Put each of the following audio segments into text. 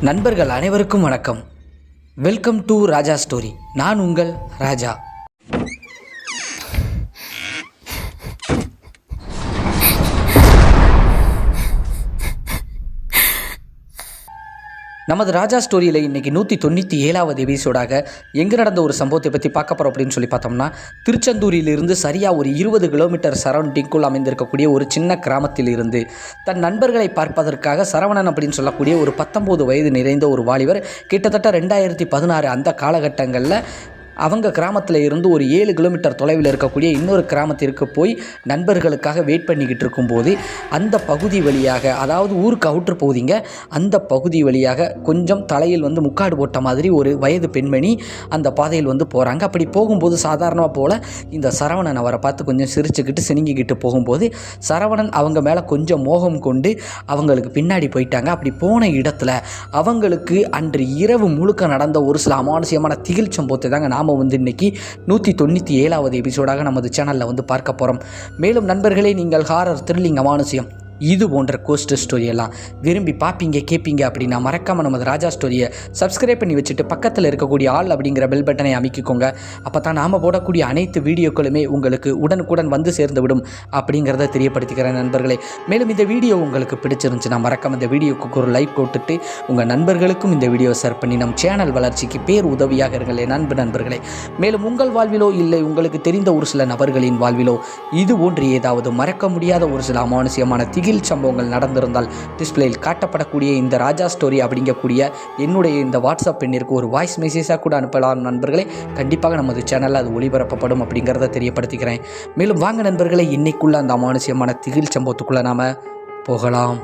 நண்பர்கள் அனைவருக்கும் வணக்கம். வெல்கம் டு ராஜா ஸ்டோரி நான் உங்கள் ராஜா. நமது ராஜா ஸ்டோரியில் இன்றைக்கி நூற்றி தொண்ணூற்றி ஏழாவது எபிசோடாக எங்கே நடந்த ஒரு சம்பவத்தை பற்றி பார்க்க போகிறோம் அப்படின்னு சொல்லி பார்த்தோம்னா திருச்செந்தூரிலிருந்து சரியாக ஒரு இருபது கிலோமீட்டர் சரௌண்டிங்குள் அமைந்திருக்கக்கூடிய ஒரு சின்ன கிராமத்தில் இருந்து தன் நண்பர்களை பார்ப்பதற்காக சரவணன் அப்படின்னு சொல்லக்கூடிய ஒரு பத்தொம்போது வயது நிறைந்த ஒரு வாலிபர் கிட்டத்தட்ட ரெண்டாயிரத்தி பதினாறு அந்த காலகட்டங்களில் அவங்க கிராமத்தில் இருந்து ஒரு ஏழு கிலோமீட்டர் தொலைவில் இருக்கக்கூடிய இன்னொரு கிராமத்திற்கு போய் நண்பர்களுக்காக வெயிட் பண்ணிக்கிட்டு இருக்கும்போது அந்த பகுதி வழியாக அதாவது ஊருக்கு அவுட்ரு போதிங்க அந்த பகுதி வழியாக கொஞ்சம் தலையில் வந்து முக்காடு போட்ட மாதிரி ஒரு வயது பெண்மணி அந்த பாதையில் வந்து போகிறாங்க அப்படி போகும்போது சாதாரணமாக போல் இந்த சரவணன் அவரை பார்த்து கொஞ்சம் சிரிச்சுக்கிட்டு சினிங்கிக்கிட்டு போகும்போது சரவணன் அவங்க மேலே கொஞ்சம் மோகம் கொண்டு அவங்களுக்கு பின்னாடி போயிட்டாங்க. அப்படி போன இடத்துல அவங்களுக்கு அன்று இரவு முழுக்க நடந்த ஒரு சில அமானுஷ்யமான திகில் சம்பவத்தை தாங்க நாம் வந்து இன்றைக்கி நூற்றி தொண்ணூற்றி ஏழாவது எபிசோடாக நமது சேனலில் வந்து பார்க்க போகிறோம் மேலும் நண்பர்களே நீங்கள் ஹாரர் த்ரில்லிங் அமானுசியம் இது போன்ற கோஸ்ட் ஸ்டோரியெல்லாம் விரும்பி பார்ப்பீங்க கேட்பீங்க அப்படின்னா மறக்காமல் நமது ராஜா ஸ்டோரியை சப்ஸ்கிரைப் பண்ணி வச்சுட்டு பக்கத்தில் இருக்கக்கூடிய ஆள் அப்படிங்கிற பெல் பட்டனை அமைக்கிக்கோங்க. அப்போ தான் நாம் போடக்கூடிய அனைத்து வீடியோக்களுமே உங்களுக்கு உடனுக்குடன் வந்து சேர்ந்து விடும் அப்படிங்கிறத தெரியப்படுத்திக்கிறேன் நண்பர்களே. மேலும் இந்த வீடியோ உங்களுக்கு பிடிச்சிருந்துச்சுன்னா மறக்காம இந்த வீடியோக்கு ஒரு லைக் போட்டுட்டு உங்கள் நண்பர்களுக்கும் இந்த வீடியோ ஷேர் பண்ணி நம் சேனல் வளர்ச்சிக்கு பேர் உதவியாக இருங்களே நண்பு நண்பர்களே. மேலும் உங்கள் வாழ்விலோ இல்லை உங்களுக்கு தெரிந்த ஒரு சில நபர்களின் வாழ்விலோ இது போன்று ஏதாவது மறக்க முடியாத ஒரு சில அமானுஷ்யமான திகில் சம்பவங்கள் நடந்திருந்தால் டிஸ்பிளேயில் காட்டப்படக்கூடிய இந்த ராஜா ஸ்டோரி அப்படிங்கக்கூடிய என்னுடைய இந்த வாட்ஸ்அப் எண்ணிற்கு ஒரு வாய்ஸ் மெசேஜாக கூட அனுப்பலாம் நண்பர்களே. கண்டிப்பாக நமது சேனலில் அது ஒளிபரப்பப்படும் அப்படிங்கிறத தெரியப்படுத்திக்கிறேன். மேலும் வாங்க நண்பர்களே இன்னைக்குள்ள அந்த அமானுஷ்யமான திகில் சம்பவத்துக்குள்ளே நாம் போகலாம்.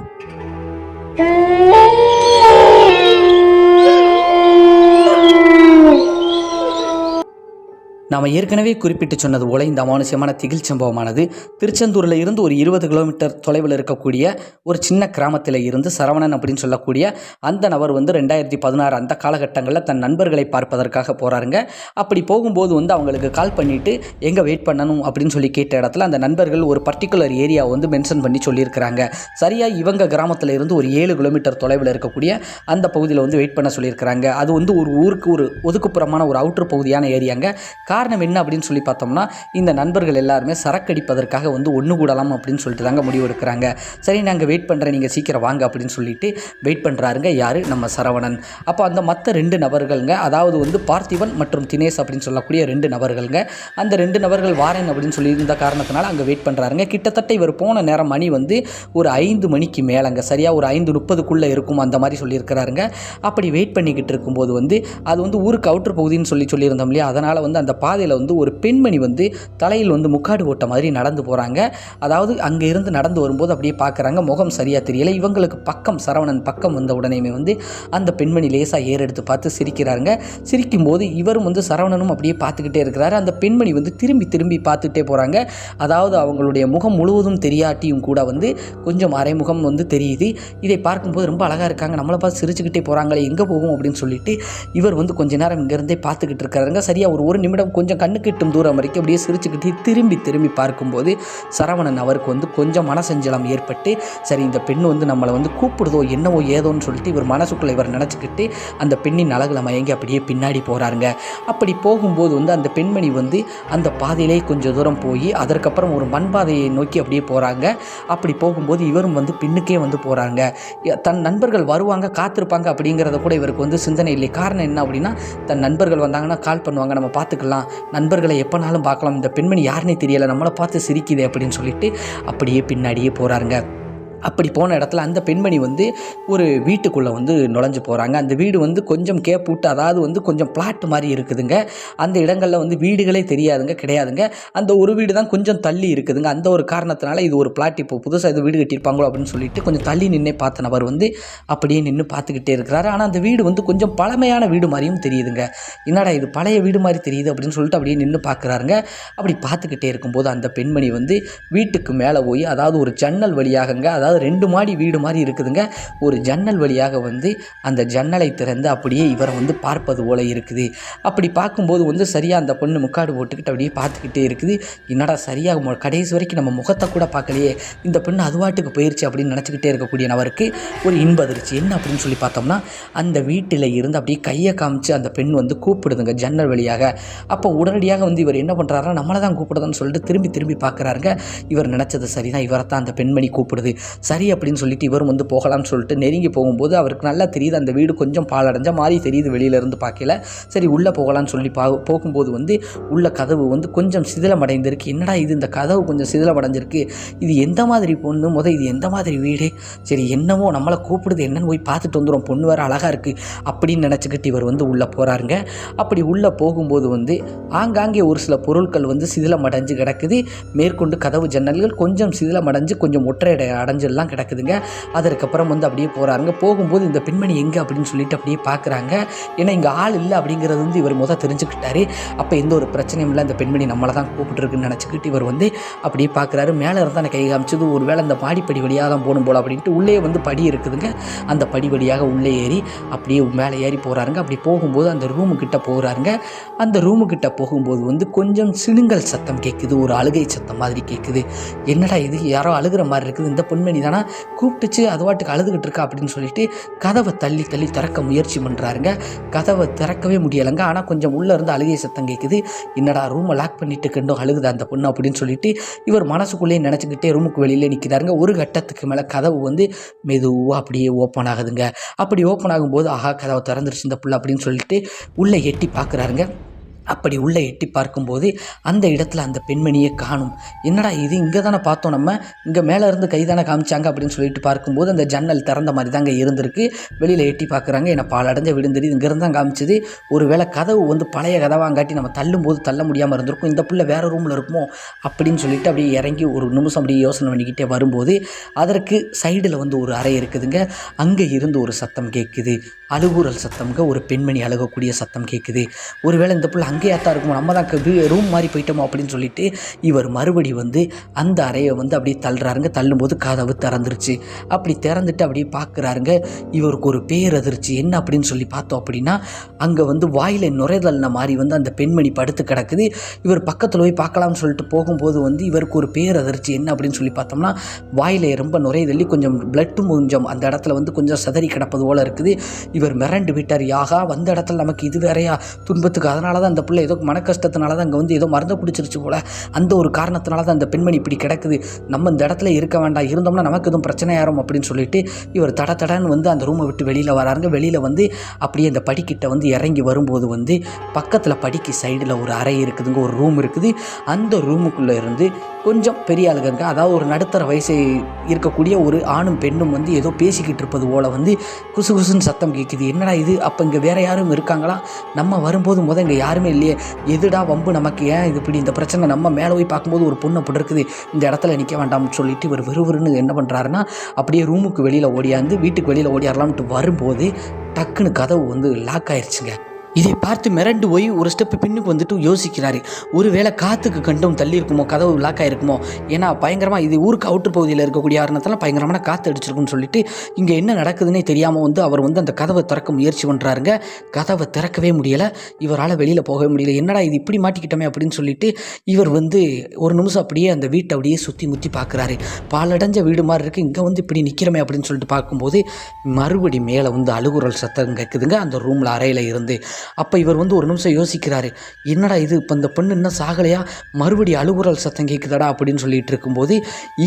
நாம் ஏற்கனவே குறிப்பிட்டு சொன்னது போல இந்த அமானுஷ்யமான திகில் சம்பவமானது திருச்செந்தூரில் இருந்து ஒரு இருபது கிலோமீட்டர் தொலைவில் இருக்கக்கூடிய ஒரு சின்ன கிராமத்தில் இருந்து சரவணன் அப்படின்னு சொல்லக்கூடிய அந்த நபர் வந்து ரெண்டாயிரத்தி பதினாறு அந்த காலகட்டங்களில் தன் நண்பர்களை பார்ப்பதற்காக போகிறாருங்க அப்படி போகும்போது வந்து அவங்களுக்கு கால் பண்ணிவிட்டு எங்கே வெயிட் பண்ணணும்? அப்படின்னு சொல்லி கேட்ட இடத்துல அந்த நண்பர்கள் ஒரு பர்டிகுலர் ஏரியா வந்து மென்ஷன் பண்ணி சொல்லியிருக்கிறாங்க. சரியாக இவங்க கிராமத்தில் இருந்து ஒரு ஏழு கிலோமீட்டர் தொலைவில் இருக்கக்கூடிய அந்த பகுதியில் வந்து வெயிட் பண்ண சொல்லியிருக்கிறாங்க. அது வந்து ஒரு ஊருக்கு ஒரு ஒதுக்குப்புறமான ஒரு அவுட்ரு பகுதியான ஏரியாங்க காரணம் என்ன அப்படின்னு சொல்லி பார்த்தோம்னா இந்த நண்பர்கள் எல்லாருமே சரக்கடிப்பதற்காக வந்து ஒன்று கூடலாம் அப்படின்னு சொல்லிட்டு தாங்க முடிவு எடுக்கிறாங்க. சரி நாங்கள் வெயிட் பண்ணுறேன் நீங்கள் சீக்கிரம் வாங்க அப்படின்னு சொல்லிட்டு வெயிட் பண்ணுறாருங்க யார்? நம்ம சரவணன். அப்போ அந்த மற்ற ரெண்டு நபர்களுங்க அதாவது வந்து பார்த்திபன் மற்றும் தினேஷ் அப்படின்னு சொல்லக்கூடிய ரெண்டு நபர்களுங்க அந்த ரெண்டு நபர்கள் வாரேன் அப்படின்னு சொல்லி இருந்த காரணத்தினால அங்கே வெயிட் பண்ணுறாருங்க கிட்டத்தட்ட இவர் போன நேரம் மணி வந்து ஒரு ஐந்து மணிக்கு மேலங்க. சரியாக ஒரு ஐந்து முப்பதுக்குள்ளே இருக்கும் அந்த மாதிரி சொல்லியிருக்கிறாருங்க. அப்படி வெயிட் பண்ணிக்கிட்டு இருக்கும்போது வந்து அது வந்து ஊருக்கு அவுட்ரு பகுதின்னு சொல்லி சொல்லியிருந்தோம் இல்லையா? அதனால் வந்து அந்த பாதையில் வந்து ஒரு பெண்மணி வந்து தலையில் வந்து முக்காடு போட்ட மாதிரி நடந்து போகிறாங்க அதாவது அங்கே இருந்து நடந்து வரும்போது அப்படியே பார்க்குறாங்க முகம் சரியாக தெரியலை. இவங்களுக்கு பக்கம் சரவணன் பக்கம் வந்த உடனேயுமே வந்து அந்த பெண்மணி லேசாக ஏறெடுத்து பார்த்து சிரிக்கிறாருங்க. சிரிக்கும்போது இவரும் வந்து சரவணனும் அப்படியே பார்த்துக்கிட்டே இருக்கிறாரு. அந்த பெண்மணி வந்து திரும்பி திரும்பி பார்த்துக்கிட்டே போகிறாங்க அதாவது அவங்களுடைய முகம் முழுவதும் தெரியாட்டியும் கூட வந்து கொஞ்சம் அரைமுகம் வந்து தெரியுது. இதை பார்க்கும்போது ரொம்ப அழகாக இருக்காங்க. நம்மளை பார்த்து சிரிச்சுக்கிட்டே போகிறாங்களே எங்கே போகும் அப்படின்னு சொல்லிட்டு இவர் வந்து கொஞ்ச நேரம் இங்கேருந்தே பார்த்துக்கிட்டு இருக்காருங்க சரியாக ஒரு ஒரு நிமிடம் கொஞ்சம் கண்ணுக்கு எட்டும் தூரம் வரைக்கும் அப்படியே சிரிச்சுக்கிட்டு திரும்பி திரும்பி பார்க்கும்போது சரவணன் அவருக்கு வந்து கொஞ்சம் மனசஞ்சலம் ஏற்பட்டு சரி இந்த பெண் வந்து நம்மளை வந்து கூப்பிடுதோ என்னவோ ஏதோன்னு சொல்லிட்டு இவர் மனசுக்குள்ளே இவர் நினச்சிக்கிட்டு அந்த பெண்ணின் அழகில் மயங்கி அப்படியே பின்னாடி போகிறாருங்க அப்படி போகும்போது வந்து அந்த பெண்மணி வந்து அந்த பாதையிலே கொஞ்சம் தூரம் போய் அதற்கப்புறம் ஒரு மண் பாதையை நோக்கி அப்படியே போகிறாங்க அப்படி போகும்போது இவரும் வந்து பின்னுக்கே வந்து போகிறாங்க தன் நண்பர்கள் வருவாங்க காத்திருப்பாங்க அப்படிங்கிறத கூட இவருக்கு வந்து சிந்தனை இல்லை. காரணம் என்ன அப்படின்னா தன் நண்பர்கள் வந்தாங்கன்னா கால் பண்ணுவாங்க நம்ம பார்த்துக்கலாம். நண்பர்களை எப்போனாலும் பார்க்கலாம். இந்த பெண்மணி யாருன்னே தெரியலை. நம்மளை பார்த்து சிரிக்குது அப்படின்னு சொல்லிட்டு அப்படியே பின்னாடியே போகிறாருங்க அப்படி போன இடத்துல அந்த பெண்மணி வந்து ஒரு வீட்டுக்குள்ளே வந்து நுழைஞ்சு போகிறாங்க அந்த வீடு வந்து கொஞ்சம் கேப் விட்டு அதாவது வந்து கொஞ்சம் பிளாட் மாதிரி இருக்குதுங்க. அந்த இடங்களில் வந்து வீடுகளே தெரியாதுங்க கிடையாதுங்க. அந்த ஒரு வீடு தான் கொஞ்சம் தள்ளி இருக்குதுங்க. அந்த ஒரு காரணத்தினால இது ஒரு பிளாட் இப்போ புதுசாக இது வீடு கட்டியிருப்பாங்களோ அப்படின்னு சொல்லிட்டு கொஞ்சம் தள்ளி நின்று பார்த்த நபர் வந்து அப்படியே நின்று பார்த்துக்கிட்டே இருக்கிறாரு. ஆனால் அந்த வீடு வந்து கொஞ்சம் பழமையான வீடு மாதிரியும் தெரியுதுங்க. என்னடா இது பழைய வீடு மாதிரி தெரியுது அப்படின்னு சொல்லிட்டு அப்படியே நின்று பார்க்குறாருங்க. அப்படி பார்த்துக்கிட்டே இருக்கும்போது அந்த பெண்மணி வந்து வீட்டுக்கு மேலே போய் அதாவது ஒரு ஜன்னல் வழியாகங்க அதாவது அதாவது ரெண்டு மாடி வீடு மாதிரி இருக்குதுங்க. ஒரு ஜன்னல் வழியாக வந்து அந்த ஜன்னலை திறந்து அப்படியே இவரை வந்து பார்ப்பது போல இருக்குது. அப்படி பார்க்கும்போது வந்து சரியாக அந்த பொண்ணு முக்காடு போட்டுக்கிட்டு அப்படியே பார்த்துக்கிட்டே இருக்குது. என்னடா சரியாக மு- கடைசி வரைக்கும் நம்ம முகத்தை கூட பார்க்கலையே. இந்த பெண்ணு அதுவாட்டுக்கு போயிருச்சு அப்படின்னு நினச்சிக்கிட்டே இருக்கக்கூடிய நபருக்கு ஒரு இன்பதிர்ச்சி என்ன அப்படின்னு சொல்லி பார்த்தோம்னா அந்த வீட்டில் இருந்து அப்படியே கையை காமிச்சு அந்த பெண் வந்து கூப்பிடுதுங்க ஜன்னல் வழியாக. அப்போ உடனடியாக வந்து இவர் என்ன பண்ணுறாருன்னா நம்மளை தான் கூப்பிடுதுன்னு சொல்லிட்டு திரும்பி திரும்பி பார்க்குறாருங்க. இவர் நினச்சது சரிதான். இவரை தான் அந்த பெண்மணி கூப்பிடுது. சரி அப்படின்னு சொல்லிட்டு இவரும் வந்து போகலாம்னு சொல்லிட்டு நெருங்கி போகும்போது அவருக்கு நல்லா தெரியுது அந்த வீடு கொஞ்சம் பாலடைஞ்ச மாதிரி தெரியுது வெளியில இருந்து பார்க்கல. சரி உள்ளே போகலாம்னு சொல்லி பா போகும்போது வந்து உள்ள கதவு வந்து கொஞ்சம் சிதிலமடைந்திருக்கு. என்னடா இது இந்த கதவு கொஞ்சம் சிதிலமடைஞ்சிருக்கு? இது எந்த மாதிரி பொண்ணு? முத இது எந்த மாதிரி வீடு? சரி என்னமோ நம்மளை கூப்பிடுது என்னன்னு போய் பார்த்துட்டு வந்துடும் பொண்ணு வேறு அழகாக இருக்குது அப்படின்னு நினச்சிக்கிட்டு இவர் வந்து உள்ளே போகிறாருங்க அப்படி உள்ளே போகும்போது வந்து ஆங்காங்கே ஒரு சில பொருட்கள் வந்து சிதிலமடைஞ்சு கிடக்குது. மேற்கொண்டு கதவு ஜன்னல்கள் கொஞ்சம் சிதிலமடைஞ்சு கொஞ்சம் ஒற்றை அடைஞ்சு எல்லாம் கிடக்குதுங்க. அதற்கப்புறம் வந்து அப்படியே போகிறாருங்க போகும்போது இந்த பெண்மணி எங்கே அப்படின்னு சொல்லிட்டு அப்படியே பார்க்குறாங்க ஏன்னா இங்கே ஆள் இல்லை அப்படிங்கிறது வந்து இவர் மொதல் தெரிஞ்சுக்கிட்டாரு. அப்போ எந்த ஒரு பிரச்சனையும் இல்லை. அந்த பெண்மணி நம்மளை தான் கூப்பிட்டுருக்குன்னு நினச்சிக்கிட்டு இவர் வந்து அப்படியே பார்க்குறாரு மேலே இருந்தால் கை காமிச்சது. ஒரு வேளை அந்த மாடிப்படி வழியாக தான் போகணும் போல அப்படின்ட்டு உள்ளே வந்து படி இருக்குதுங்க. அந்த படி வழியாக உள்ளே ஏறி அப்படியே மேலே ஏறி போகிறாருங்க அப்படி போகும்போது அந்த ரூமுக்கிட்ட போகிறாருங்க அந்த ரூமுக்கிட்ட போகும்போது வந்து கொஞ்சம் சிணுங்கல் சத்தம் கேட்குது ஒரு அழுகை சத்தம் மாதிரி கேட்குது என்னடா இது? யாரோ அழுகிற மாதிரி இருக்குது. இந்த பெண்மணி தானே கூப்பிட்டுச்சு அது வாட்டுக்கு அழுதுகிட்டு இருக்கா அப்படின்னு சொல்லிட்டு கதவை தள்ளி தள்ளி திறக்க முயற்சி பண்ணுறாருங்க கதவை திறக்கவே முடியலைங்க. ஆனால் கொஞ்சம் உள்ளே இருந்து அழுகிய சத்தம் கேட்குது என்னடா ரூமை லாக் பண்ணிட்டு கண்டும் அழுகுதா அந்த பொண்ணு அப்படின்னு சொல்லிட்டு இவர் மனசுக்குள்ளேயே நினச்சிக்கிட்டே ரூமுக்கு வெளியிலே நிற்கிறாருங்க ஒரு கட்டத்துக்கு மேலே கதவு வந்து மெதுவாக அப்படியே ஓப்பன் ஆகுதுங்க. அப்படி ஓப்பன் ஆகும்போது ஆஹா கதவை திறந்துருச்சு இந்த புள்ள அப்படின்னு சொல்லிட்டு உள்ளே எட்டி பார்க்குறாருங்க. அப்படி உள்ளே எட்டி பார்க்கும்போது அந்த இடத்துல அந்த பெண்மணியை காணும். என்னடா இது இங்கே தானே பார்த்தோம் நம்ம. இங்கே மேலே இருந்து கை தானே காமிச்சாங்க அப்படின்னு சொல்லிட்டு பார்க்கும்போது அந்த ஜன்னல் திறந்த மாதிரி தாங்க இருந்திருக்கு. வெளியில் எட்டி பார்க்குறாங்க. என்னை பாலடைஞ்ச விடுந்தது இங்கேருந்து தான் காமிச்சது. ஒருவேளை கதவு வந்து பழைய கதவாங்காட்டி நம்ம தள்ளும்போது தள்ள முடியாமல் இருந்திருக்கும். இந்த பிள்ளை வேறு ரூமில் இருக்குமோ அப்படின்னு சொல்லிட்டு அப்படியே இறங்கி ஒரு நிமிஷம் அப்படியே யோசனை பண்ணிக்கிட்டே வரும்போது அதற்கு சைடில் வந்து ஒரு அறை இருக்குதுங்க. அங்கே இருந்து ஒரு சத்தம் கேட்குது. அழுகுறல் சத்தம்ங்க. ஒரு பெண்மணி அழுகக்கூடிய சத்தம் கேட்குது. ஒருவேளை இந்த பிள்ளை அங்கேயே தான் இருக்குமோ நம்ம தான் ரூம் மாதிரி போயிட்டோமோ அப்படின்னு சொல்லிட்டு இவர் மறுபடி வந்து அந்த அறையை வந்து அப்படியே தள்ளுறாருங்க. தள்ளும்போது கதவு திறந்துருச்சு. அப்படி திறந்துட்டு அப்படியே பார்க்குறாருங்க இவருக்கு ஒரு பேரதிர்ச்சி. என்ன அப்படின்னு சொல்லி பார்த்தோம் அப்படின்னா அங்கே வந்து வாயில் நுரைதல்ன மாதிரி வந்து அந்த பெண்மணி படுத்து கிடக்குது. இவர் பக்கத்தில் போய் பார்க்கலாம்னு சொல்லிட்டு போகும்போது வந்து இவருக்கு ஒரு பேரதிர்ச்சி. என்ன அப்படின்னு சொல்லி பார்த்தோம்னா வாயில் ரொம்ப நுரைதள்ளி கொஞ்சம் பிளட்டும் கொஞ்சம் அந்த இடத்துல வந்து கொஞ்சம் சதறி கிடப்பது போல இருக்குது. இவர் மிரண்டு விட்டார் யாகா வந்த இடத்துல நமக்கு இது வேறையா? துன்பத்துக்கு. அதனால தான் அந்த பிள்ளை ஏதோ மன கஷ்டத்தினால தான் அங்கே வந்து ஏதோ மருந்து குடிச்சிருச்சு போல. அந்த ஒரு காரணத்தினால தான் அந்த பெண்மணி இப்படி கிடக்குது. நம்ம இந்த இடத்துல இருக்க வேண்டாம். இருந்தோம்னா நமக்கு எதுவும் பிரச்சனை ஆயிரும் அப்படின்னு சொல்லிட்டு இவர் தட தடன்னு வந்து அந்த ரூமை விட்டு வெளியில் வராருங்க. வெளியில் வந்து அப்படியே அந்த படிக்கிட்ட வந்து இறங்கி வரும்போது வந்து பக்கத்தில் படிக்கு சைடில் ஒரு அறை இருக்குதுங்க. ஒரு ரூம் இருக்குது. அந்த ரூமுக்குள்ளே இருந்து கொஞ்சம் பெரிய ஆளுங்க. அதாவது ஒரு நடுத்தர வயசு இருக்கக்கூடிய ஒரு ஆணும் பெண்ணும் வந்து ஏதோ பேசிக்கிட்டு இருப்பது போல் வந்து குசு குசுன்னு சத்தம் கேட்குது என்னடா இது? அப்போ இங்கே வேறு யாரும் இருக்காங்களா? நம்ம வரும்போது முத இங்கே யாருமே இல்லையே? எதுடா வம்பு நமக்கு? ஏன் இது இப்படி இந்த பிரச்சனை? நம்ம மேலே போய் பார்க்கும்போது ஒரு பொண்ணு அப்படி இருக்குது. இந்த இடத்துல நிற்க வேண்டாம்னு சொல்லிட்டு இவர் விறுவிறுன்னு என்ன பண்ணுறாருன்னா அப்படியே ரூமுக்கு வெளியில் ஓடியாந்து வீட்டுக்கு வெளியில் ஓடியாரலாம்ட்டு வரும்போது டக்குன்னு கதவு வந்து லாக் ஆயிடுச்சுங்க இதை பார்த்து மிரண்டு போய் ஒரு ஸ்டெப் பின்னுக்கு வந்துட்டு யோசிக்கிறாரு. ஒருவேளை காற்றுக்கு கண்டும் தள்ளி இருக்குமோ கதவு லாக் ஆயிருக்குமோ? ஏன்னா பயங்கரமாக இது ஊருக்கு அவுட்டர் பகுதியில் இருக்கக்கூடிய காரணத்தால் பயங்கரமான காற்று அடிச்சிருக்குன்னு சொல்லிட்டு இங்கே என்ன நடக்குதுன்னே தெரியாமல் வந்து அவர் வந்து அந்த கதவை திறக்க முயற்சி பண்ணுறாருங்க கதவை திறக்கவே முடியலை. இவரால் வெளியில் போகவே முடியல. என்னடா இது இப்படி மாட்டிக்கிட்டோமே அப்படின்னு சொல்லிட்டு இவர் வந்து ஒரு நிமிஷம் அப்படியே அந்த வீட்டை அப்படியே சுற்றி முற்றி பார்க்குறாரு பாலடைஞ்ச வீடு மாதிரி இருக்குது இங்கே வந்து இப்படி நிற்கிறோமே அப்படின்னு சொல்லிட்டு பார்க்கும்போது மறுபடி மேலே வந்து அழுகுரல் சத்தம் கேட்குதுங்க அந்த ரூமில் அறையில் இருந்து அப்போ இவர் வந்து ஒரு நிமிஷம் யோசிக்கிறாரு என்னடா இது? இப்போ இந்த பொண்ணு இன்னும் சாகலையா? மறுபடி அழுகுறல் சத்தம் கேட்குதாடா அப்படின்னு சொல்லிட்டு இருக்கும்போது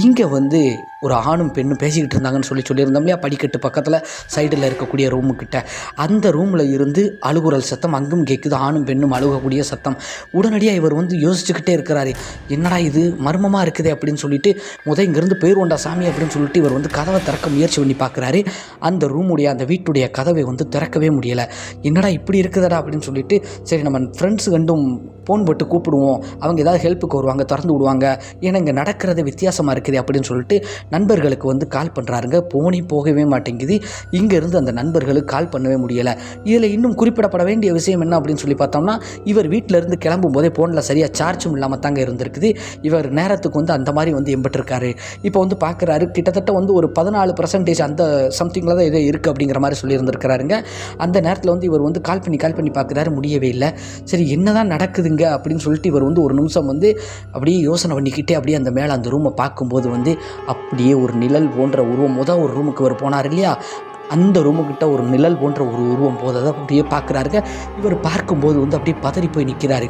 இங்கே வந்து ஒரு ஆணும் பெண்ணும் பேசிக்கிட்டு இருந்தாங்கன்னு சொல்லி சொல்லியிருந்தோம் இல்லையா? படிக்கட்டு பக்கத்தில் சைடில் இருக்கக்கூடிய ரூமுக்கிட்ட அந்த ரூமில் இருந்து அழுகுறல் சத்தம் அங்கும் கேட்குது ஆணும் பெண்ணும் அழுகக்கூடிய சத்தம். உடனடியாக இவர் வந்து யோசிச்சுக்கிட்டே இருக்கிறாரு என்னடா இது? மர்மமாக இருக்குதே? அப்படின்னு சொல்லிட்டு முத இங்கேருந்து போயிருவோண்டா சாமி அப்படின்னு சொல்லிட்டு இவர் வந்து கதவை திறக்க முயற்சி பண்ணி பார்க்குறாரு. அந்த ரூமுடைய அந்த வீட்டுடைய கதவை வந்து திறக்கவே முடியலை. என்னடா இப்படி இருக்குது? இருக்குதடா அப்படின்னு சொல்லிட்டு சரி நம்ம ஃப்ரெண்ட்ஸ் கண்டும் ஃபோன் போட்டு கூப்பிடுவோம். அவங்க ஏதாவது ஹெல்ப்புக்கு வருவாங்க திறந்து விடுவாங்க. ஏன்னா இங்கே நடக்கிறது வித்தியாசமாக இருக்குது அப்படின்னு சொல்லிட்டு நண்பர்களுக்கு வந்து கால் பண்ணுறாருங்க போனி போகவே மாட்டேங்குது. இங்கேருந்து அந்த நண்பர்களுக்கு கால் பண்ணவே முடியலை. இதில் இன்னும் குறிப்பிடப்பட வேண்டிய விஷயம் என்ன அப்படின்னு சொல்லி பார்த்தோம்னா இவர் வீட்டில் இருந்து கிளம்பும் போதே ஃபோனில் சரியாக சார்ஜும் இல்லாமல் தாங்க இருந்திருக்குது. இவர் நேரத்துக்கு வந்து அந்த மாதிரி வந்து எம்பிட்டிருக்காரு. இப்போ வந்து பார்க்குறாரு கிட்டத்தட்ட வந்து ஒரு பதினாலு பர்சன்டேஜ் அந்த சம்திங்கில் தான் ஏதோ இருக்குது அப்படிங்கிற மாதிரி சொல்லியிருந்திருக்கிறாருங்க. அந்த நேரத்தில் வந்து இவர் வந்து கால் பண்ணி கால் பண்ணி பார்க்குறாரு முடியவே இல்லை. சரி என்னதான் நடக்குதுங்க அப்படின்னு சொல்லிட்டு இவர் வந்து ஒரு நிமிஷம் வந்து அப்படியே யோசனை பண்ணிக்கிட்டே அப்படியே அந்த மேலே அந்த ரூமை பார்க்கும்போது வந்து அப்படியே ஒரு நிழல் போன்ற உருவம் முதல் ஒரு ரூமுக்கு இவர் போனார் இல்லையா? அந்த ரூமுக்கிட்ட ஒரு நிழல் போன்ற ஒரு உருவம் போதை தான் அப்படியே பார்க்குறாருங்க. இவர் பார்க்கும்போது வந்து அப்படியே பதறி போய் நிற்கிறாரு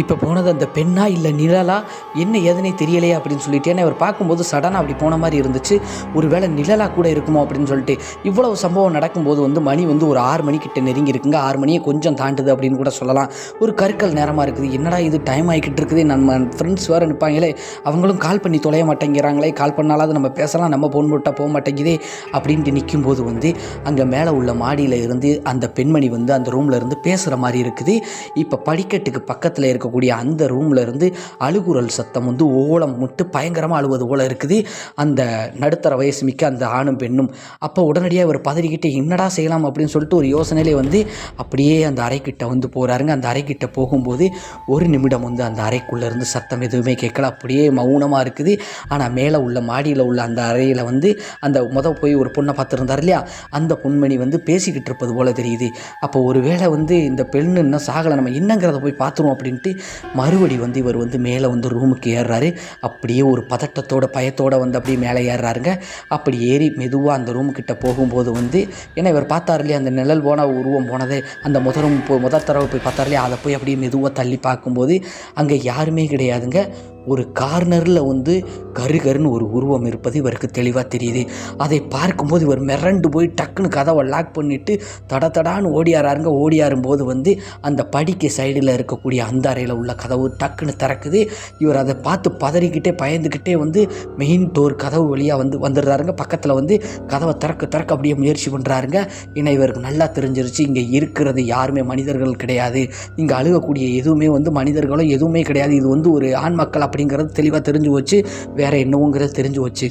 இப்போ போனது அந்த பெண்ணா இல்லை நிழலா? என்ன ஏதுனே தெரியலையா அப்படின்னு சொல்லிட்டு. ஏன்னா இவர் பார்க்கும்போது சடனாக அப்படி போன மாதிரி இருந்துச்சு. ஒருவேளை நிழலா கூட இருக்குமோ அப்படின்னு சொல்லிட்டு. இவ்வளவு சம்பவம் நடக்கும்போது வந்து மணி வந்து ஒரு ஆறு மணிக்கிட்ட நெருங்கி இருக்குங்க. ஆறு மணியை கொஞ்சம் தாண்டுது அப்படின்னு கூட சொல்லலாம். ஒரு கற்கள் நேரமாக இருக்குது. என்னடா இது டைம் ஆகிக்கிட்டு இருக்குது. நம்ம ஃப்ரெண்ட்ஸ் வேறு நிற்பாங்களே அவங்களும் கால் பண்ணி தொலைய மாட்டேங்கிறாங்களே. கால் பண்ணாலாவது நம்ம பேசலாம். நம்ம ஃபோன் போட்டால் போக மாட்டேங்குதே அப்படின்ட்டு நிற்கும்போது வந்து அங்கே மேலே உள்ள மாடியில் இருந்து அந்த பெண்மணி வந்து அந்த ரூமில் இருந்து பேசுகிற மாதிரி இருக்குது. இப்போ படிக்கட்டுக்கு பக்கத்தில் இருக்கக்கூடிய அந்த ரூமில் இருந்து அழுகுரல் சத்தம் வந்து ஓலம் முட்டு பயங்கரமாக அழுவது போல இருக்குது. அந்த நடுத்தர வயசு மிக்க அந்த ஆணும் பெண்ணும் அப்போ உடனடியாக இவர் பதறிக்கிட்டு என்னடா செய்யலாம்? அப்படின்னு சொல்லிட்டு ஒரு யோசனையிலே வந்து அப்படியே அந்த அறைக்கிட்ட வந்து போகிறாருங்க அந்த அறைக்கிட்ட போகும்போது ஒரு நிமிடம் வந்து அந்த அறைக்குள்ளேருந்து சத்தம் எதுவுமே கேட்கல. அப்படியே மௌனமாக இருக்குது. ஆனால் மேலே உள்ள மாடியில் உள்ள அந்த அறையில் வந்து அந்த முத போய் ஒரு பொண்ணை பார்த்துருந்தார் இல்லையா? அந்த பொன்மணி வந்து பேசிக்கிட்டு இருப்பது போல தெரியுது. அப்போ ஒரு வேளை வந்து இந்த பெண்ணு இன்னும் சாகலை. நம்ம என்னங்கிறத போய் பார்த்துருவோம் அப்படின்ட்டு மறுபடி வந்து இவர் வந்து மேலே வந்து ரூமுக்கு ஏறுறாரு. அப்படியே ஒரு பதட்டத்தோட பயத்தோடு வந்து அப்படியே மேலே ஏறுறாருங்க. அப்படி ஏறி மெதுவாக அந்த ரூமுக்கிட்ட போகும்போது வந்து ஏன்னா இவர் பார்த்தார் இல்லையா அந்த நிழல் போன உருவம் போனது அந்த முதலும் போ முதல் தடவை போய் பார்த்தார் இல்லையா அதை போய் அப்படியே மெதுவாக தள்ளி பார்க்கும்போது அங்கே யாருமே கிடையாதுங்க. ஒரு கார்னரில் வந்து கருகருன்னு ஒரு உருவம் இருப்பது இவருக்கு தெளிவாக தெரியுது. அதை பார்க்கும்போது இவர் மிரண்டு போய் டக்குன்னு கதவை லாக் பண்ணிவிட்டு தட தடான்னு ஓடியாராருங்க. ஓடியாரும்போது வந்து அந்த படிக்க சைடில் இருக்கக்கூடிய அந்த அறையில் உள்ள கதவு டக்குன்னு திறக்குது. இவர் அதை பார்த்து பதறிக்கிட்டே பயந்துக்கிட்டே வந்து மெயின் டோர் கதவு வழியாக வந்து வந்துடுறாருங்க. பக்கத்தில் வந்து கதவை திறக்க திறக்க அப்படியே முயற்சி பண்ணுறாருங்க ஏன்னா இவருக்கு நல்லா தெரிஞ்சிருச்சு இங்கே இருக்கிறது யாருமே மனிதர்கள் கிடையாது. இங்கே அழுகக்கூடிய எதுவுமே வந்து மனிதர்களோ எதுவுமே கிடையாது. இது வந்து ஒரு ஆண் மக்கள் அப்படிங்கிறது தெளிவாக தெரிஞ்சு வச்சு வேற என்னவோங்கிறது தெரிஞ்சு வச்சு.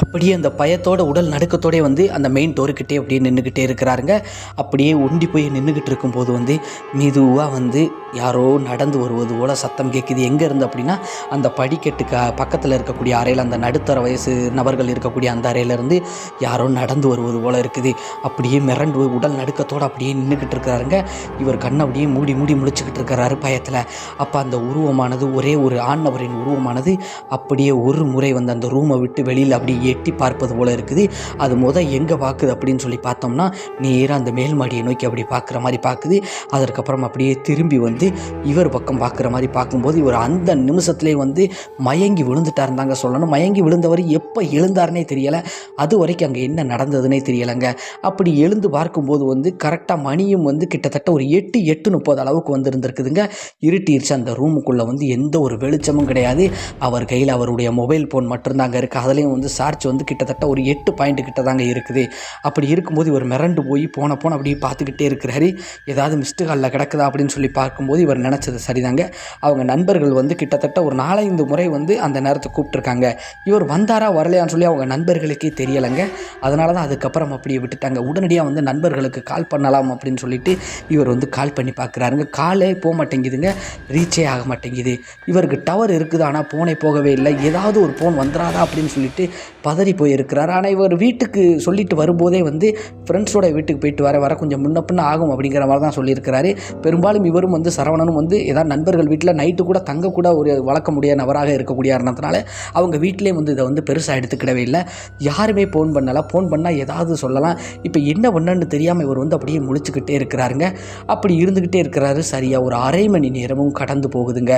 அப்படியே அந்த பயத்தோட உடல் நடுக்கத்தோடே வந்து அந்த மெயின் டோருக்கிட்டே அப்படியே நின்றுக்கிட்டே இருக்கிறாருங்க. அப்படியே ஒண்டி போய் நின்றுக்கிட்டு இருக்கும்போது வந்து மெதுவாக வந்து யாரோ நடந்து வருவது போல் சத்தம் கேட்குது எங்கே இருந்து அப்படின்னா அந்த படிக்கட்டுக்கு பக்கத்தில் இருக்கக்கூடிய அறையில் அந்த நடுத்தர வயசு நபர்கள் இருக்கக்கூடிய அந்த அறையிலேருந்து யாரோ நடந்து வருவது போல் இருக்குது. அப்படியே மிரண்டு உடல் நடுக்கத்தோடு அப்படியே நின்றுக்கிட்டு இருக்கிறாருங்க. இவர் கண்ணை அப்படியே மூடி மூடி முழிச்சுக்கிட்டு இருக்கிறாரு பயத்தில். அப்போ அந்த உருவமானது ஒரே ஒரு ஆண் நபரின் உருவமானது அப்படியே ஒரு முறை வந்து அந்த ரூமை விட்டு வெளியில் அப்படி எட்டி பார்ப்பது போல் இருக்குது. அது முத எங்கே பார்க்குது அப்படின்னு சொல்லி பார்த்தோம்னா நேராக அந்த மேல்மாடியை நோக்கி அப்படி பார்க்குற மாதிரி பார்க்குது அதற்கப்புறம் அப்படியே திரும்பி வந்து இவர் பக்கம் பார்க்குற மாதிரி பார்க்கும்போது இவர் அந்த நிமிஷத்துலேயே வந்து மயங்கி விழுந்துட்டாருந்தாங்க சொல்லணும். மயங்கி விழுந்தவர் எப்போ எழுந்தார்னே தெரியலை. அது வரைக்கும் அங்கே என்ன நடந்ததுன்னே தெரியலைங்க. அப்படி எழுந்து பார்க்கும்போது வந்து கரெக்டாக மணியும் வந்து கிட்டத்தட்ட ஒரு எட்டு எட்டு முப்பது அளவுக்கு வந்து இருந்திருக்குதுங்க. இருட்டிருச்சு அந்த ரூமுக்குள்ளே வந்து எந்த ஒரு வெளிச்சமும் கிடையாது. அவர் கையில் அவருடைய மொபைல் ஃபோன் மட்டும்தாங்க இருக்குது அதுலேயும் வந்து சார்ஜ் வந்து கிட்டத்தட்ட ஒரு எட்டு பாயிண்ட் கிட்ட தாங்க இருக்குது. அப்படி இருக்கும்போது இவர் மிரண்டு போய் போன போன அப்படியே பார்த்துக்கிட்டே இருக்கிறாரு. ஏதாவது மிஸ்டு காலில் கிடக்குதா அப்படின்னு சொல்லி பார்க்கும்போது இவர் நினச்சது சரிதாங்க. அவங்க நண்பர்கள் வந்து கிட்டத்தட்ட ஒரு நாலஞ்சு முறை வந்து அந்த நேரத்தை கூப்பிட்ருக்காங்க இவர் வந்தாரா வரலையான்னு சொல்லி அவங்க நண்பர்களுக்கே தெரியலைங்க. அதனால தான் அதுக்கப்புறம் அப்படியே விட்டுட்டாங்க. உடனடியாக வந்து நண்பர்களுக்கு கால் பண்ணலாம் அப்படின்னு சொல்லிட்டு இவர் வந்து கால் பண்ணி பார்க்குறாருங்க. காலே போக மாட்டேங்குதுங்க. ரீச்சே ஆக மாட்டேங்குது. இவருக்கு டவர் இருக்குது ஆனால் ஃபோனே போகவே இல்லை. ஏதாவது ஒரு ஃபோன் வந்துடாதா அப்படின்னு சொல்லிட்டு பதறி போயிருக்கிறார். ஆனால் இவர் வீட்டுக்கு சொல்லிட்டு வரும்போதே வந்து ஃப்ரெண்ட்ஸோட வீட்டுக்கு போயிட்டு வர வர கொஞ்சம் முன்ன பின்ன ஆகும் அப்படிங்கிற மாதிரி தான் சொல்லியிருக்கிறாரு. பெரும்பாலும் இவரும் வந்து சரவணனும் வந்து ஏதாவது நண்பர்கள் வீட்டில் நைட்டு கூட தங்கக்கூட ஒரு வழக்கமுடைய நபராக இருக்கக்கூடிய காரணத்தினால அவங்க வீட்டிலே வந்து இதை வந்து பெருசாக எடுத்துக்கிடவே இல்லை. யாருமே ஃபோன் பண்ணலாம் ஃபோன் பண்ணால் ஏதாவது சொல்லலாம். இப்போ என்ன பண்ணன்னு தெரியாமல் இவர் வந்து அப்படியே முழிச்சுக்கிட்டே இருக்கிறாருங்க. அப்படி இருந்துக்கிட்டே இருக்கிறாரு. சரியாக ஒரு அரை மணி நேரமும் கடந்து போகுதுங்க.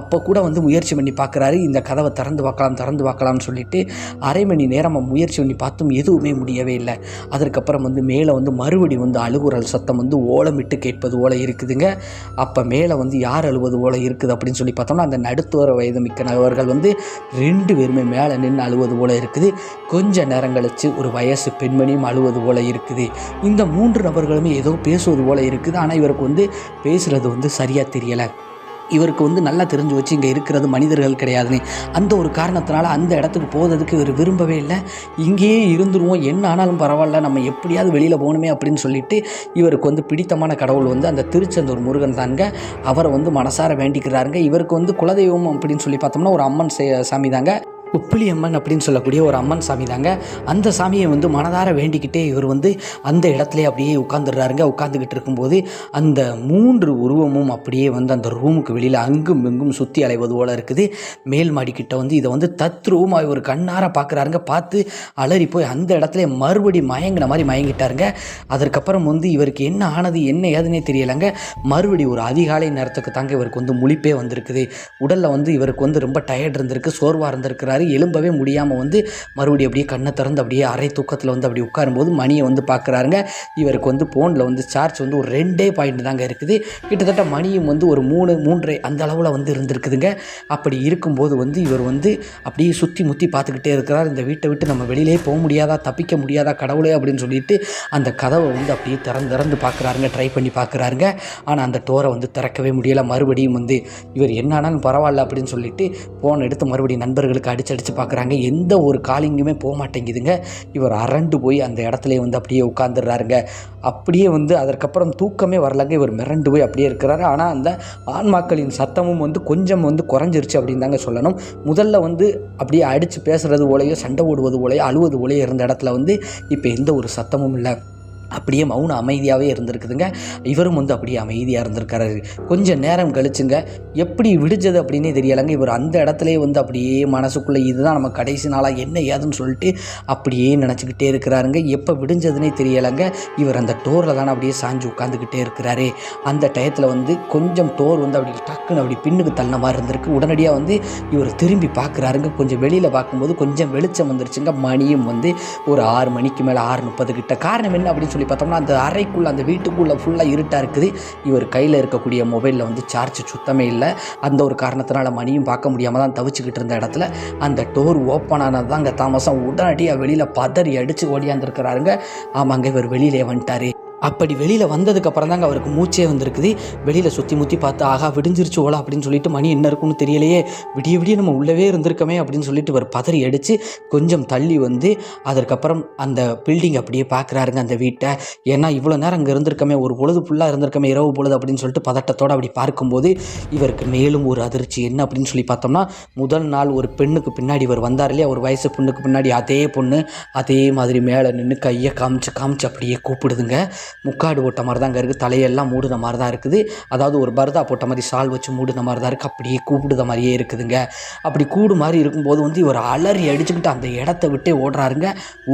அப்போ கூட வந்து முயற்சி பண்ணி பார்க்குறாரு. இந்த கதவை திறந்து பார்க்கலாம் திறந்து பார்க்கலாம்னு சொல்லிட்டு அரை மணி நேரமாக முயற்சி பண்ணி பார்த்தும் எதுவுமே முடியவே இல்லை. அதற்கப்புறம் வந்து மேலே வந்து மறுபடி வந்து அழுகுறல் சத்தம் வந்து ஓலமிட்டு கேட்பது போல இருக்குதுங்க. அப்போ மேலே வந்து யார் அழுவது போல இருக்குது அப்படின்னு சொல்லி பார்த்தோம்னா அந்த நடுத்தோர வயது மிக்க நபர்கள் வந்து ரெண்டு பேருமே மேலே நின்று அழுவது போல இருக்குது. கொஞ்ச நேரம் கழித்து ஒரு வயசு பெண்மணியும் அழுவது போல இருக்குது. இந்த மூன்று நபர்களுமே ஏதோ பேசுவது போல இருக்குது. ஆனால் இவருக்கு வந்து பேசுகிறது வந்து சரியாக தெரியலை. இவருக்கு வந்து நல்லா தெரிஞ்சு வச்சு இங்கே இருக்கிறது மனிதர்கள் கிடையாதுன்னு அந்த ஒரு காரணத்தினால அந்த இடத்துக்கு போகிறதுக்கு இவர் விரும்பவே இல்லை. இங்கேயே இருந்துருவோம். என்ன ஆனாலும் பரவாயில்ல. நம்ம எப்படியாவது வெளியில் போகணுமே அப்படின்னு சொல்லிட்டு இவருக்கு வந்து பிடித்தமான கடவுள் வந்து அந்த திருச்செந்தூர் முருகன் தாங்க. அவரை வந்து மனசார வேண்டிக்கிறாருங்க. இவருக்கு வந்து குலதெய்வம் அப்படின்னு சொல்லி பார்த்தோம்னா ஒரு அம்மன் சாமி தாங்க உப்பிலி அம்மன் அப்படின்னு சொல்லக்கூடிய ஒரு அம்மன் சாமி தாங்க. அந்த சாமியை வந்து மனதார வேண்டிக்கிட்டே இவர் வந்து அந்த இடத்துல அப்படியே உட்காந்துடுறாருங்க உட்காந்துக்கிட்டு இருக்கும்போது அந்த மூன்று உருவமும் அப்படியே வந்து அந்த ரூமுக்கு வெளியில் அங்கும் இங்கும் சுற்றி அலைவது போல் இருக்குது. மேல் மாடிக்கிட்ட வந்து இதை வந்து தத்ரூவமாக இவர் கண்ணார பார்க்குறாருங்க பார்த்து அலறி போய் அந்த இடத்துல மறுபடி மயங்கின மாதிரி மயங்கிட்டாருங்க. அதற்கப்புறம் வந்து இவருக்கு என்ன ஆனது என்ன ஏதுன்னே தெரியலைங்க. மறுபடி ஒரு அதிகாலை நேரத்துக்கு தாங்க இவருக்கு வந்து முழிப்பே வந்திருக்குது. உடலில் வந்து இவருக்கு வந்து ரொம்ப டயர்ட் இருந்திருக்கு சோர்வாக இருந்திருக்கிறாரு. எழும்பவே முடியாமல் வந்து மறுபடியும் அப்படியே கண்ணை திறந்து அப்படியே அரை தூக்கத்தில் வந்து அப்படி உட்காரும்போது மணியை வந்து பார்க்குறாருங்க இவருக்கு வந்து ஃபோனில் வந்து சார்ஜ் வந்து ஒரு ரெண்டே பாயிண்ட் தாங்க இருக்குது. கிட்டத்தட்ட மணியும் வந்து ஒரு மூணு மூன்றரை அந்த அளவில் வந்து இருந்திருக்குதுங்க. அப்படி இருக்கும்போது வந்து இவர் வந்து அப்படியே சுற்றி முற்றி பார்த்துக்கிட்டே இருக்கிறார். இந்த வீட்டை விட்டு நம்ம வெளியிலே போக முடியாதா தப்பிக்க முடியாதா கடவுளே அப்படின்னு சொல்லிட்டு அந்த கதவை வந்து அப்படியே திறந்து திறந்து பார்க்குறாருங்க. ட்ரை பண்ணி பார்க்குறாருங்க. ஆனால் அந்த டோரை வந்து திறக்கவே முடியலை. மறுபடியும் வந்து இவர் என்னானாலும் பரவாயில்ல அப்படின்னு சொல்லிட்டு ஃபோன் எடுத்து மறுபடியும் நண்பர்களுக்கு அடிச்சு அடித்து பார்க்குறாங்க எந்த ஒரு காலிங்குமே போக மாட்டேங்குதுங்க. இவர் அரண்டு போய் அந்த இடத்துல வந்து அப்படியே உட்காந்துடுறாருங்க அப்படியே வந்து அதற்கப்புறம் தூக்கமே வரலங்க. இவர் மிரண்டு போய் அப்படியே இருக்கிறாரு. ஆனால் அந்த ஆன்மாக்களின் சத்தமும் வந்து கொஞ்சம் வந்து குறைஞ்சிருச்சு அப்படின்னு தாங்க சொல்லணும். முதல்ல வந்து அப்படியே அடித்து பேசுகிறது போலையோ சண்டை ஓடுவது போலையோ அழுவது போலையோ இருந்த இடத்துல வந்து இப்போ எந்த ஒரு சத்தமும் இல்லை. அப்படியே மௌன அமைதியாகவே இருந்திருக்குதுங்க. இவரும் வந்து அப்படியே அமைதியாக இருந்திருக்காரு. கொஞ்சம் நேரம் கழிச்சுங்க எப்படி விடிஞ்சது அப்படின்னே தெரியலைங்க. இவர் அந்த இடத்துலயே வந்து அப்படியே மனசுக்குள்ளே இதுதான் நம்ம கடைசி நாளாக என்ன ஏதுன்னு சொல்லிட்டு அப்படியே நினச்சிக்கிட்டே இருக்கிறாருங்க. எப்போ விடிஞ்சதுன்னே தெரியலைங்க. இவர் அந்த டோரில் தானே அப்படியே சாஞ்சு உட்காந்துக்கிட்டே இருக்கிறாரு. அந்த டயத்தில் வந்து கொஞ்சம் டோர் வந்து அப்படி டக்குன்னு அப்படி பின்னுக்கு தள்ளின மாதிரி இருந்திருக்கு. உடனடியாக வந்து இவர் திரும்பி பார்க்குறாருங்க கொஞ்சம் வெளியில் பார்க்கும்போது கொஞ்சம் வெளிச்சம் வந்துருச்சுங்க. மணியும் வந்து ஒரு ஆறு மணிக்கு மேலே ஆறு முப்பது கிட்ட. காரணம் என்ன அப்படின்னு சொல்லி பார்த்தோம்னா அந்த அறைக்குள்ளே அந்த வீட்டுக்குள்ளே ஃபுல்லாக இருட்டாக இருக்குது. இவர் கையில் இருக்கக்கூடிய மொபைலில் வந்து சார்ஜ் சுத்தமே இல்லை. அந்த ஒரு காரணத்தினால மணியும் பார்க்க முடியாமல் தான் தவிச்சுக்கிட்டு இருந்த இடத்துல அந்த டோர் ஓப்பன் ஆனது தான் அங்கே தாமசம். உடனடியாக வெளியில் பதறி அடித்து ஓடியாந்துருக்கிறாருங்க. ஆமாங்க இவர் வெளியிலே வந்துட்டார். அப்படி வெளியில் வந்ததுக்கப்புறம் தாங்க அவருக்கு மூச்சே வந்திருக்குது. வெளியில் சுற்றி முற்றி பார்த்து ஆகா விடிஞ்சிருச்சு ஓலா அப்படின்னு சொல்லிட்டு மணி என்ன இருக்குன்னு தெரியலையே. விடிய விடிய நம்ம உள்ளவே இருந்திருக்கமே அப்படின்னு சொல்லிட்டு ஒரு பதறி அடித்து கொஞ்சம் தள்ளி வந்து அதற்கப்புறம் அந்த பில்டிங் அப்படியே பார்க்குறாருங்க அந்த வீட்டை. ஏன்னா இவ்வளோ நேரம் அங்கே இருந்திருக்கமே ஒரு பொழுது ஃபுல்லாக இருந்திருக்கமே இரவு பொழுது அப்படின்னு சொல்லிட்டு பதட்டத்தோடு அப்படி பார்க்கும்போது இவருக்கு மேலும் ஒரு அதிர்ச்சி. என்ன அப்படின்னு சொல்லி பார்த்தோம்னா முதல் நாள் ஒரு பெண்ணுக்கு பின்னாடி இவர் வந்தார் இல்லையா? ஒரு வயசு பொண்ணுக்கு பின்னாடி அதே பொண்ணு அதே மாதிரி மேலே நின்று கையை காமிச்சு காமிச்சு அப்படியே கூப்பிடுதுங்க. முக்காடு போட்ட மாதிரி தாங்க இருக்குது தலையெல்லாம் மூடின மாதிரி தான் இருக்குது. அதாவது ஒரு பர்தா போட்ட மாதிரி சால் வச்சு மூடின மாதிரி தான் இருக்குது அப்படியே கூப்பிடுத மாதிரியே இருக்குதுங்க. அப்படி கூடு மாதிரி இருக்கும்போது வந்து இவர் அலறி அடிச்சுக்கிட்டு அந்த இடத்த விட்டே ஓடுறாருங்க.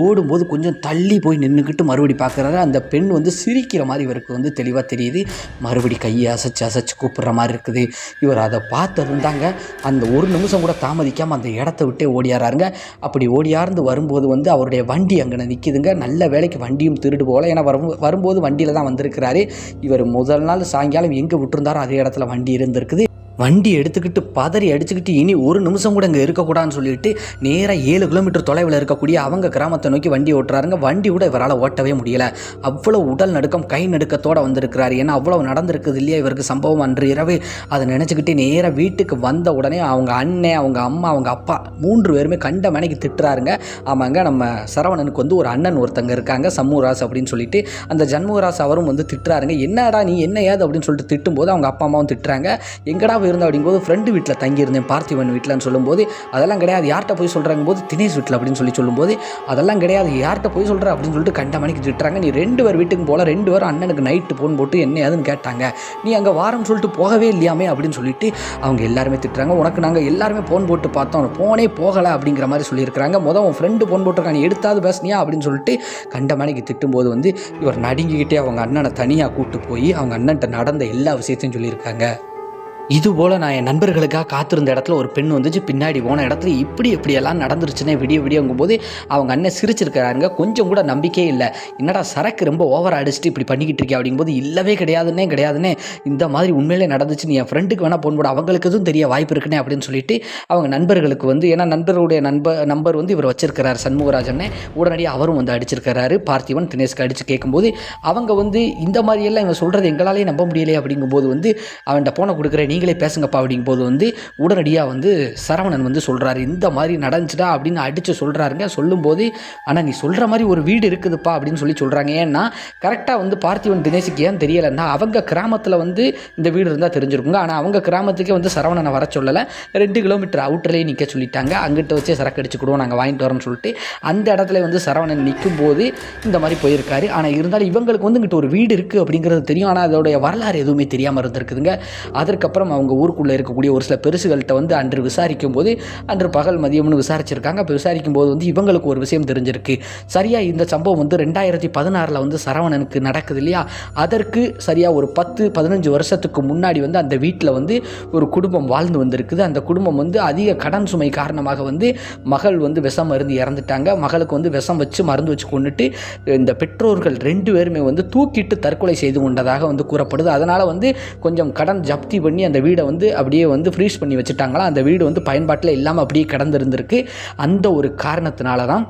ஓடும்போது கொஞ்சம் தள்ளி போய் நின்றுக்கிட்டு மறுபடி பார்க்குறாரு அந்த பெண் வந்து சிரிக்கிற மாதிரி இவருக்கு வந்து தெளிவாக தெரியுது. மறுபடி கையை அசைச்சு அசைச்சு கூப்பிடுற மாதிரி இருக்குது. இவர் அதை பார்த்துருந்தாங்க அந்த ஒரு நிமிஷம் கூட தாமதிக்காமல் அந்த இடத்த விட்டே ஓடியாராருங்க. அப்படி ஓடியார்ந்து வரும்போது வந்து அவருடைய வண்டி அங்கே நிற்கிதுங்க நல்ல வேலைக்கு வண்டியும் திருடு போகல. ஏன்னா வரும் வரும்போது வண்டியில் தான் வந்திருக்கிறாரு. இவர் முதல் நாள் சாயங்காலம் எங்கே விட்டுருந்தாரோ அதே இடத்துல வண்டி இருந்திருக்குது. வண்டி எடுத்துக்கிட்டு பதறி அடிச்சுக்கிட்டு இனி ஒரு நிமிஷம் கூட இங்கே இருக்கக்கூடாதுன்னு சொல்லிட்டு நேராக ஏழு கிலோமீட்டர் தொலைவில் இருக்கக்கூடிய அவங்க கிராமத்தை நோக்கி வண்டி ஓட்டுறாருங்க. வண்டி கூட இவரால் ஓட்டவே முடியல. அவ்வளோ உடல் நடுக்கம் கை நடுக்கத்தோடு வந்திருக்கிறாரு. ஏன்னா அவ்வளோ நடந்திருக்குது இல்லையா இவருக்கு சம்பவம் அன்று இரவு? அதை நினச்சிக்கிட்டு நேராக வீட்டுக்கு வந்த உடனே அவங்க அண்ணன் அவங்க அம்மா அவங்க அப்பா மூன்று பேருமே கண்ட மனைக்கு திட்டுறாருங்க. ஆமாங்க நம்ம சரவணனுக்கு வந்து ஒரு அண்ணன் ஒருத்தங்க இருக்காங்க சம்மூராஸ் அப்படின்னு சொல்லிட்டு. அந்த ஜன்மூராஸ் அவரும் வந்து திட்டுறாருங்க. என்னடா நீ என்ன ஏது அப்படின்னு சொல்லிட்டு திட்டும்போது அவங்க அப்பா அம்மாவும் திட்டுறாங்க. எங்கடா இருந்தேன் அப்படிங்கும்போது ஃப்ரெண்டு வீட்டில் தங்கியிருந்தேன் பார்த்திபன் வீட்டில்னு சொல்லும்போது அதெல்லாம் கிடையாது யார்கிட்ட போய் சொல்கிறாங்க போது தினேஷ் வீட்டில் அப்படின்னு சொல்லி சொல்லும்போது அதெல்லாம் கிடையாது யார்கிட்ட போய் சொல்கிற அப்படின்னு சொல்லிட்டு கண்ட மணிக்கு திட்டுறாங்க. நீ ரெண்டு பேர் வீட்டுக்கு போகல ரெண்டு பேரும் அண்ணனுக்கு நைட்டு ஃபோன் போட்டு என்ன ஏதுன்னு கேட்டாங்க. நீ அங்கே வாரம்னு சொல்லிட்டு போகவே இல்லையாமே? அப்படின்னு சொல்லிட்டு அவங்க எல்லாருமே திட்டுறாங்க. உனக்கு நாங்கள் எல்லாருமே ஃபோன் போட்டு பார்த்தோம். ஃபோனே போகலை அப்படிங்கிற மாதிரி சொல்லியிருக்கிறாங்க. மொதல் உன் ஃப்ரெண்டு ஃபோன் போட்டிருக்கான். நீ எடுத்தாது பேசுனியா? அப்படின்னு சொல்லிட்டு கண்டமணிக்கு திட்டும்போது வந்து இவர் நடுங்கிக்கிட்டே அவங்க அண்ணனை தனியாக கூப்பிட்டு போய் அவங்க அண்ணன்ட்ட நடந்த எல்லா விஷயத்தையும் சொல்லியிருக்காங்க. இது போல் நான் என் நண்பர்களுக்காக காத்திருந்த இடத்துல ஒரு பெண் வந்துச்சு. பின்னாடி போன இடத்துல இப்படி இப்படியெல்லாம் நடந்துருச்சுன்னே விடிய விடியங்கும் போது அவங்க அண்ணன் சிரிச்சிருக்கிறாங்க கொஞ்சம் கூட நம்பிக்கையே இல்லை. என்னடா சரக்கு ரொம்ப ஓவர் அடிச்சுட்டு இப்படி பண்ணிக்கிட்டு இருக்கே அப்படிங்கும்போது இல்லவே கிடையாதுன்னே கிடையாதுன்னே. இந்த மாதிரி உண்மையிலே நடந்துச்சு என் ஃப்ரெண்டுக்கு வேணால் போன் போட. அவங்களுக்கு எதுவும் தெரிய வாய்ப்பு இருக்குனே அப்படின்னு சொல்லிட்டு அவங்க நண்பர்களுக்கு வந்து ஏன்னா நண்பருடைய நண்பர் நம்பர் வந்து இவர் வச்சிருக்கிறார் சண்முகராஜன்னே உடனடியாக அவரும் வந்து அடிச்சிருக்கிறாரு. பார்த்திவன் தினேஷ்க்கு அடித்து கேட்கும்போது அவங்க வந்து இந்த மாதிரியெல்லாம் இவன் சொல்கிறது எங்களாலே நம்ப முடியலையே அப்படிங்கும்போது வந்து அவன்கிட்ட போனை கொடுக்குறேன். நீங்களே பேசுங்கப்பா அப்படிங்கும்போது வந்து உடனடியாக வந்து சரவணன் வந்து சொல்கிறாரு இந்த மாதிரி நடந்துச்சுடா அப்படின்னு அடித்து சொல்கிறாருங்க சொல்லும்போது ஆனால் நீ சொல்கிற மாதிரி ஒரு வீடு இருக்குதுப்பா அப்படின்னு சொல்லி சொல்கிறாங்க ஏன்னா கரெக்டாக வந்து பார்த்திவன் தினேஷுக்கு ஏன் தெரியலைன்னா அவங்க கிராமத்தில் வந்து இந்த வீடு இருந்தால் தெரிஞ்சிருக்குங்க. ஆனால் அவங்க கிராமத்துக்கே வந்து சரவணனை வர சொல்லலை. ரெண்டு கிலோமீட்டர் அவுட்டர்லேயே நிற்க சொல்லிட்டாங்க. அங்கிட்ட வச்சே சரக்கு அடிச்சுக்கிடுவோம் நாங்கள் வாங்கிட்டு வரோம்னு சொல்லிட்டு அந்த இடத்துல வந்து சரவணன் நிற்கும் போது இந்த மாதிரி போயிருக்காரு. ஆனால் இருந்தாலும் இவங்களுக்கு வந்து இங்கிட்ட ஒரு வீடு இருக்குது அப்படிங்கிறது தெரியும். ஆனால் அதோடைய வரலாறு எதுவுமே தெரியாமல் இருந்திருக்குதுங்க. அதற்கப்புறம் அவங்க ஊருக்குள்ளே இருக்கக்கூடிய ஒரு சில பெருசுகள்கிட்ட வந்து அன்று விசாரிக்கும் போது அன்று பகல் மதியம்னு விசாரிச்சிருக்காங்க. அப்போ விசாரிக்கும் போது வந்து இவங்களுக்கு ஒரு விஷயம் தெரிஞ்சிருக்கு. சரியாக இந்த சம்பவம் வந்து ரெண்டாயிரத்தி பதினாறில் வந்து சரவணனுக்கு நடக்குது இல்லையா? அதற்கு சரியாக ஒரு பத்து பதினஞ்சு வருஷத்துக்கு முன்னாடி வந்து அந்த வீட்டில் வந்து ஒரு குடும்பம் வாழ்ந்து வந்திருக்குது. அந்த குடும்பம் வந்து அதிக கடன் சுமை காரணமாக வந்து மகள் வந்து விஷம் மருந்து இறந்துட்டாங்க. மகளுக்கு வந்து விஷம் வச்சு மருந்து வச்சு கொண்டுட்டு இந்த பெற்றோர்கள் ரெண்டு பேருமே வந்து தூக்கிட்டு தற்கொலை செய்து கொண்டதாக வந்து கூறப்படுது. அதனால் வந்து கொஞ்சம் கடன் ஜப்தி பண்ணி அந்த அந்த வீடை வந்து அப்படியே வந்து ஃப்ரீஸ் பண்ணி வச்சுட்டாங்களா? அந்த வீடு வந்து பயன்பாட்டில் இல்லாமல் அப்படியே கிடந்திருந்திருக்கு. அந்த ஒரு காரணத்தினால தான்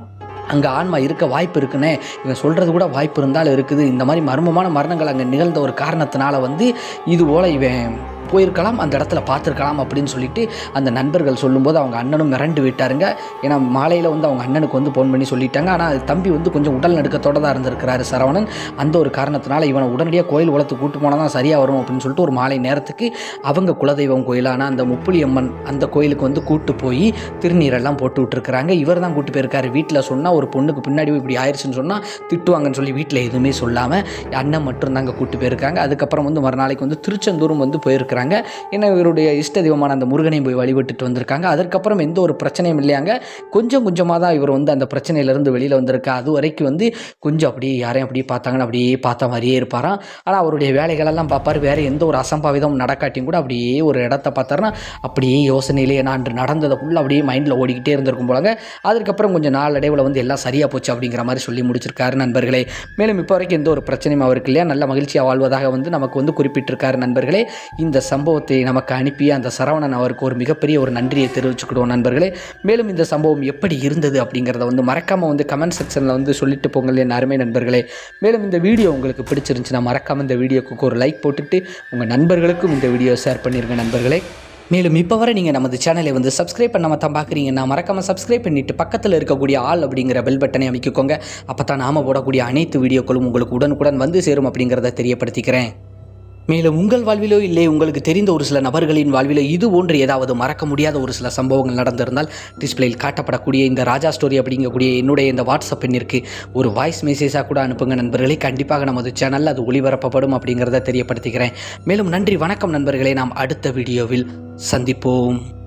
அங்கே ஆன்மா இருக்க வாய்ப்பு இருக்குன்னே இவன் சொல்கிறது கூட வாய்ப்பு இருந்தாலும் இருக்குது. இந்த மாதிரி மர்மமான மரணங்கள் அங்கே நிகழ்ந்த ஒரு காரணத்தினால வந்து இது போல் இவன் போயிருக்கலாம் அந்த இடத்துல பார்த்துருக்கலாம் அப்படின்னு சொல்லிட்டு அந்த நண்பர்கள் சொல்லும்போது அவங்க அண்ணனும் மிரண்டு விட்டாருங்க. ஏன்னா மாலையில் வந்து அவங்க அண்ணனுக்கு வந்து ஃபோன் பண்ணி சொல்லிட்டாங்க. ஆனால் தம்பி வந்து கொஞ்சம் உடல் நடுக்கத்தோடு தான் இருந்திருக்கிறாரு சரவணன். அந்த ஒரு காரணத்தினால இவனை உடனடியாக கோயில் குளத்துக்கு கூட்டு போனால் தான் சரியாக வரும் அப்படின்னு சொல்லிட்டு ஒரு மாலை நேரத்துக்கு அவங்க குலதெய்வம் கோயிலான அந்த முப்புளியம்மன் அந்த கோயிலுக்கு வந்து கூட்டு போய் திருநீரெல்லாம் போட்டு விட்டுருக்குறாங்க. இவர் தான் கூட்டு போயிருக்காரு. வீட்டில் சொன்னால் ஒரு பொண்ணுக்கு பின்னாடி இப்படி ஆயிடுச்சுன்னு சொன்னால் திட்டுவாங்கன்னு சொல்லி வீட்டில் எதுவுமே சொல்லாமல் அண்ணன் மட்டும் தாங்க கூட்டு போயிருக்காங்க. அதுக்கப்புறம் வந்து மறுநாளைக்கு வந்து திருச்செந்தூரும் வந்து போயிருக்கிறாங்க. ஏன்னா இவருடைய இஷ்ட தெய்வமான அந்த முருகனையும் போய் வழிபட்டுட்டு வந்திருக்காங்க. அதற்கப்புறம் எந்த ஒரு பிரச்சனையும் இல்லையாங்க. கொஞ்சம் கொஞ்சமாக தான் இவர் வந்து அந்த பிரச்சனையிலேருந்து வெளியில் வந்திருக்கா. அது வரைக்கும் வந்து கொஞ்சம் அப்படியே யாரையும் அப்படியே பார்த்தாங்கன்னு அப்படியே பார்த்த மாதிரியே இருப்பாராம். ஆனால் அவருடைய வேலைகளெல்லாம் பார்ப்பார். வேறு எந்த ஒரு அசம்பாவிதம் நடக்காட்டியும் கூட அப்படியே ஒரு இடத்த பார்த்தாருன்னா அப்படியே யோசனையிலே நான் அன்று நடந்ததை ஃபுல்லாக அப்படியே மைண்டில் ஓடிக்கிட்டே இருந்திருக்கும் போலங்க. அதுக்கப்புறம் கொஞ்சம் நாளடைவில் வந்து எல்லாம் சரியாக போச்சு அப்படிங்கிற மாதிரி சொல்லி முடிச்சிருக்காரு நண்பர்களே. மேலும் இப்போ வரைக்கும் எந்த ஒரு பிரச்சனையும் அவருக்கு இல்லையா? நல்ல மகிழ்ச்சியாக வாழ்வதாக வந்து நமக்கு வந்து குறிப்பிட்டிருக்காரு நண்பர்களே. இந்த சம்பவத்தை நமக்கு அனுப்பிய அந்த சரவணன் அவருக்கு ஒரு மிகப்பெரிய ஒரு நன்றியை தெரிவிச்சுக்கிடுவோம் நண்பர்களே. மேலும் இந்த சம்பவம் எப்படி இருந்தது அப்படிங்கிறத வந்து மறக்காமல் வந்து கமெண்ட் செக்ஷனில் வந்து சொல்லிட்டு போங்கள் என் அருமை நண்பர்களே. மேலும் இந்த வீடியோ உங்களுக்கு பிடிச்சிருந்துச்சுன்னா மறக்காமல் இந்த வீடியோக்கு ஒரு லைக் போட்டுட்டு உங்கள் நண்பர்களுக்கும் இந்த வீடியோ ஷேர் பண்ணிடுங்க நண்பர்களே. மேலும் இப்போ வரை நீங்கள் நமது சேனலை வந்து சப்ஸ்கிரைப் பண்ணாமல் தான் பார்க்குறீங்கன்னா மறக்காமல் சப்ஸ்கிரைப் பண்ணிவிட்டு பக்கத்தில் இருக்கக்கூடிய ஆள் அப்படிங்கிற பெல் பட்டனை அமைக்கிக்கோங்க. அப்போ தான் நாம போடக்கூடிய அனைத்து வீடியோக்களும் உங்களுக்கு உடனுக்குடன் வந்து சேரும் அப்படிங்கிறத தெரியப்படுத்திக்கிறேன். மேலும் உங்கள் வாழ்விலோ இல்லை உங்களுக்கு தெரிந்த ஒரு சில நபர்களின் வாழ்விலோ இது போன்று ஏதாவது மறக்க முடியாத ஒரு சில சம்பவங்கள் நடந்திருந்தால் டிஸ்பிளேயில் காட்டப்படக்கூடிய இந்த ராஜா ஸ்டோரி அப்படிங்கக்கூடிய என்னுடைய இந்த வாட்ஸ்அப் எண்ணிற்கு ஒரு வாய்ஸ் மெசேஜாக கூட அனுப்புங்க நண்பர்களே. கண்டிப்பாக நமது சேனலில் அது ஒளிபரப்பப்படும் அப்படிங்கிறத தெரியப்படுத்துகிறேன் மேலும் நன்றி வணக்கம் நண்பர்களே. நாம் அடுத்த வீடியோவில் சந்திப்போம்.